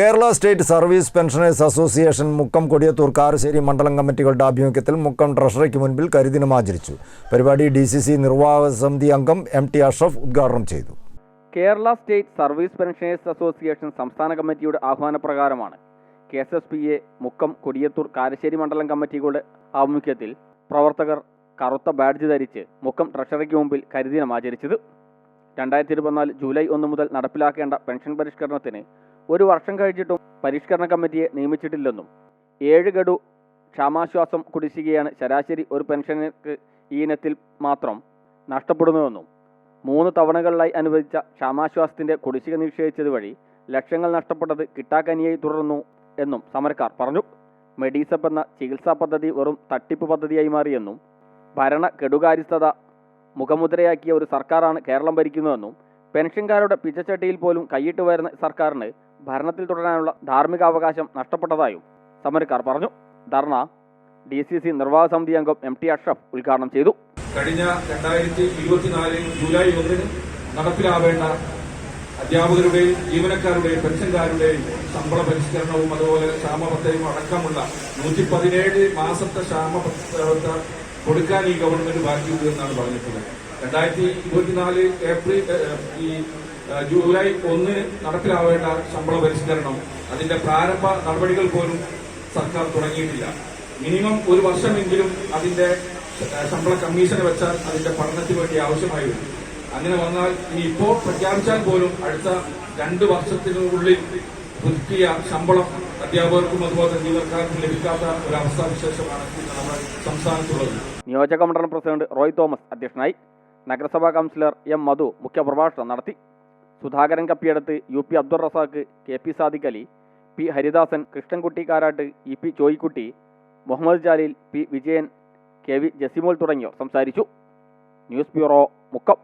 Kerala state service pensioners association Mukkam Kodiyathur Karassery മണ്ഡലം കമ്മിറ്റികളുടെ ആഭിമുഖ്യത്തിൽ മുക്കം ട്രഷറിക്ക് മുൻപിൽ കരിദിനം ആചരിച്ചു. പരിപാടി ഡി സി സി നിർവാഹക സമിതി അംഗം എം ടി അഷ്റഫ് ഉദ്ഘാടനം ചെയ്തു. Kerala state service pensioners association സംസ്ഥാന കമ്മിറ്റിയുടെ ആഹ്വാനപ്രകാരമാണ് K S S P A Mukkam Kodiyathur Karassery മണ്ഡലം കമ്മിറ്റികളുടെ ആഭിമുഖ്യത്തിൽ പ്രവർത്തകർ കറുത്ത ബാഡ്ജ് ധരിച്ച് മുക്കം ട്രഷറിക്ക് മുമ്പിൽ കരിദിനം ആചരിച്ചത്. രണ്ടായിരത്തി ഇരുപത്തിനാല് ജൂലൈ ഒന്ന് മുതൽ നടപ്പിലാക്കേണ്ട പെൻഷൻ പരിഷ്കരണത്തിന് ഒരു വർഷം കഴിഞ്ഞിട്ടും പരിഷ്കരണ കമ്മിറ്റിയെ നിയമിച്ചിട്ടില്ലെന്നും ഏഴ് ഗഡു ക്ഷാമാശ്വാസം കുടിശ്ശികയാണ് ശരാശരി ഒരു പെൻഷനർക്ക് ഈ ഇനത്തിൽ മാത്രം നഷ്ടപ്പെടുന്നുവെന്നും മൂന്ന് തവണകളിലായി അനുവദിച്ച ക്ഷാമാശ്വാസത്തിന്റെ കുടിശ്ശിക നിക്ഷേപിച്ചത് വഴി ലക്ഷങ്ങൾ നഷ്ടപ്പെട്ടത് കിട്ടാക്കനിയായി തുടർന്നു എന്നും സമരക്കാർ പറഞ്ഞു. മെഡീസപ്പ് എന്ന ചികിത്സാ പദ്ധതി വെറും തട്ടിപ്പ് പദ്ധതിയായി മാറിയെന്നും ഭരണ കെടുകാര്യസ്ഥത മുഖമുദ്രയാക്കിയ ഒരു സർക്കാരാണ് കേരളം ഭരിക്കുന്നതെന്നും പെൻഷൻകാരുടെ പിച്ചച്ചട്ടിയിൽ പോലും കൈയിട്ട് വരുന്ന സർക്കാരിന് ഭരണത്തിൽ തുടരാനുള്ള ധാർമ്മികാവകാശം നഷ്ടപ്പെട്ടതായും സമരക്കാർ പറഞ്ഞു. ധർണ ഡി സി സി നിർവാഹക സമിതി അംഗം എം ടി അഷ്റഫ് ഉദ്ഘാടനം ചെയ്തു. കഴിഞ്ഞ രണ്ടായിരത്തി ഇരുപത്തിനാല് ജൂലൈ ഒന്നിന് നടപ്പിലാവേണ്ട അധ്യാപകരുടെയും ജീവനക്കാരുടെയും പെൻഷൻകാരുടെയും ശമ്പള പരിഷ്കരണവും അതുപോലെ ക്ഷാമബത്തയും അടക്കമുള്ള നൂറ്റി പതിനേഴ് മാസത്തെ ക്ഷാമബത്ത കൊടുക്കാൻ ഈ ഗവൺമെന്റ് ബാക്കിയുണ്ട് എന്നാണ് പറഞ്ഞിട്ടുള്ളത്. രണ്ടായിരത്തി ഇരുപത്തിനാല് ഏപ്രിൽ ഈ ജൂലൈ ഒന്ന് നടപ്പിലാവേണ്ട ശമ്പള പരിഷ്കരണം. അതിന്റെ പ്രാരംഭ നടപടികൾ പോലും സർക്കാർ തുടങ്ങിയിട്ടില്ല. മിനിമം ഒരു വർഷമെങ്കിലും അതിന്റെ ശമ്പള കമ്മീഷനെ വെച്ചാൽ അതിന്റെ പഠനത്തിന് വേണ്ടി ആവശ്യമായി വരും. അങ്ങനെ വന്നാൽ ഇനി ഇപ്പോൾ പ്രഖ്യാപിച്ചാൽ പോലും അടുത്ത രണ്ട് വർഷത്തിനുള്ളിൽ പുതുക്കിയ ശമ്പളം അധ്യാപകർക്കും അതുപോലെ ജീവനക്കാർക്കും ലഭിക്കാത്ത ഒരു അവസ്ഥാവിശേഷമാണ് നമ്മുടെ സംസ്ഥാനത്തുള്ളത്. നിയോജക മണ്ഡലം പ്രസിഡന്റ് റോയ് തോമസ് അധ്യക്ഷനായി. നഗരസഭാ കൗൺസിലർ എം മധു മുഖ്യപ്രഭാഷണം നടത്തി. Sudhakaran Kappiyadath U P Abdul Razak K P Sadiq Ali P Haridasan Krishnankutty Karatt E P Choyikutty Muhammad Jalil P Vijayan K V Jasimol തുടങ്ങിയവർ സംസാരിച്ചു. News bureau Mukkam.